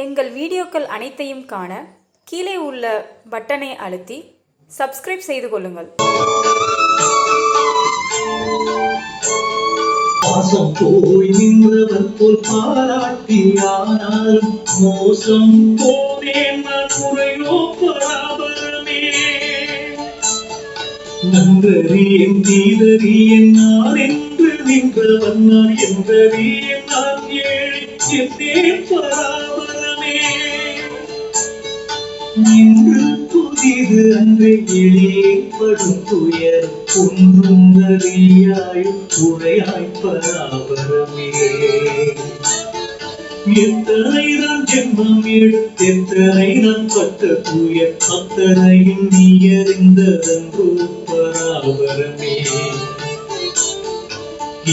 எங்கள் வீடியோக்கள் அனைத்தையும் காண கீழே உள்ள பட்டனை அழுத்தி சப்ஸ்கிரைப் செய்து கொள்ளுங்கள். பாசம் போய் நின்றவர் போல் பாராட்டி பாராட்டியானாலும் மோசம் போனேன் குறையோ முறையோ பராபரமே நன்றறியேன் தீதறியேன் நான் என்று நின்றவன் நான் என்றறியேன் நான் ஏழை என்னே பராபரமே இன்று புதிது அன்று இழிப்படும் துயர் ஒன்றும் அறியாய் உரையாய் பராபரமே எத்தனை ஜென்மம் எடுத்து எத்தனைதான் பட்ட துயர் அத்தனையும் நீ அறிந்ததன்றோ பராபரமே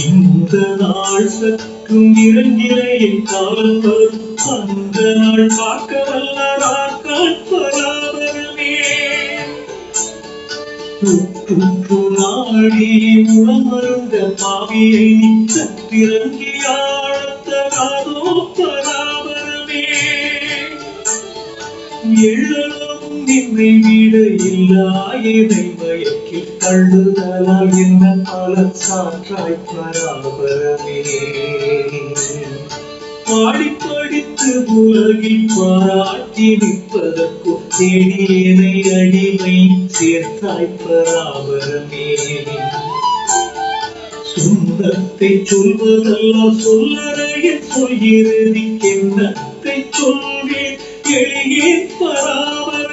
இந்த நாள் சற்றும் இறங்கிலையில் காலம் வரும் அந்த நாள் பார்க்க வல்லார் காட்பராபரமே உற்று நாடி உளமருந்த பாவியை நீ சத்திரங்கி ஆழத்தகாதோ பராபரமே எள்ளளவும் நின்னை விட இல்லாயதை மயக்கி தள்ளுதலால் என்ன பல சாற்றாய் பராபரமே. பாடி படித்து உலகில் பாராட்டி நிற்பதற்கும் தேடியதை அடிமை சேர்த்தாய் பராபரமே. சொந்தத்தை சொல்வதல்ல சொல்லறைய சொல்கிறது என்னத்தை சொல்வேன் எளியே பராபரமே.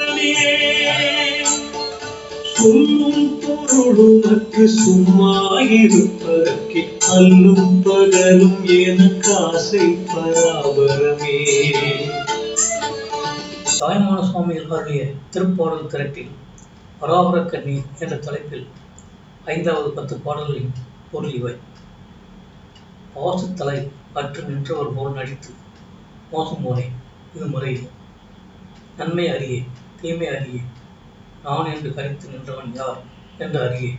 சொல்லும் பொருளுமற்று சும்மா இருப்பதற்கு அல்லும் பகலும் எனக்கு ஆசை பராபரமே. தாய்மான சுவாமிகள் அருளிய திருப்பாடல் திரட்டில் பராபர கண்ணி என்ற தலைப்பில் ஐந்தாவது பத்து பாடல்களின் பொருள் இவை. பாசத்தலை அற்று நின்றவர் போல் நடித்து மோசம் போனேன் இது முறையில் நன்மை அறியே தீமை அறியே. நான் என்று கருத்து நின்றவன் யார் என்று அறியே.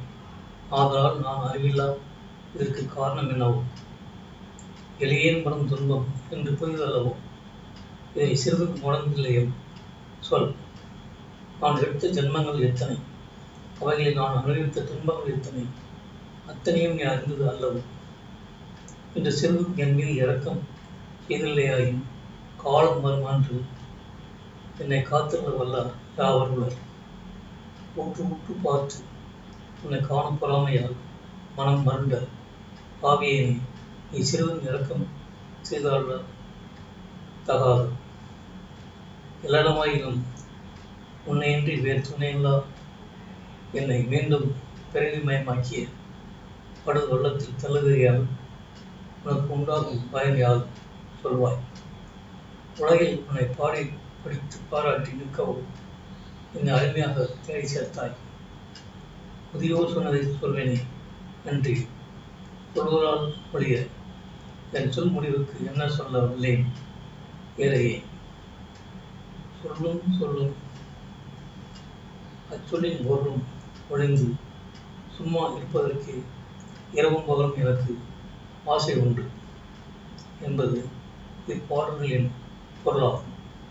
ஆதலால் நான் அறிவில்லா. இதற்கு காரணம் என்னவோ? எளியேன் படும் துன்பம் என்று புரிதல்லவோ இதை சிறிது முடங்கில்லையோ சொல். நான் எடுத்த ஜென்மங்கள் எத்தனை? அவைகளை நான் அனுபவித்த துன்பங்கள் எத்தனை? அத்தனையும் நீ அறிந்தது அல்லவோ? என்று சிறிதும் என் மீது இறக்கம் செய்தில்லையாயின் காலம் வருமான்று என்னை காத்திருந்த வல்ல யாவர் உள்ளர் ஊற்று உற்று பார்த்து உன்னை காணும் பொறாமையால் மனம் மருண்ட பாவியேனே நீ சிறுவன் இறக்கம் செய்தாள தகாது. எல்லடமாயினும் உன்னையின்றி வேறு துணையில்லா? என்னை மீண்டும் பிறவிமயமாக்கிய படு வெள்ளத்தில் தள்ளுகையால் உனக்கு உண்டாகும் பயன் யாது சொல்வாய்? உலகில் உன்னை பாடி படித்து பாராட்டி நிற்கவும் என்னை அருமையாக தேடி சேர்த்தாய். புதியோர் சொன்னதை சொல்வேனே நன்றி. சொல்வதால் ஒழிய என் சொல் முடிவுக்கு என்ன சொல்லவில்லை ஏழையே சொல்லும் சொல்லும். அச்சொல்லின் பொருளும் ஒழிந்து சும்மா இருப்பதற்கு இரவும் பகலும் எனக்கு ஆசை உண்டு என்பது இப்பாடல்களின் பொருளாகும்.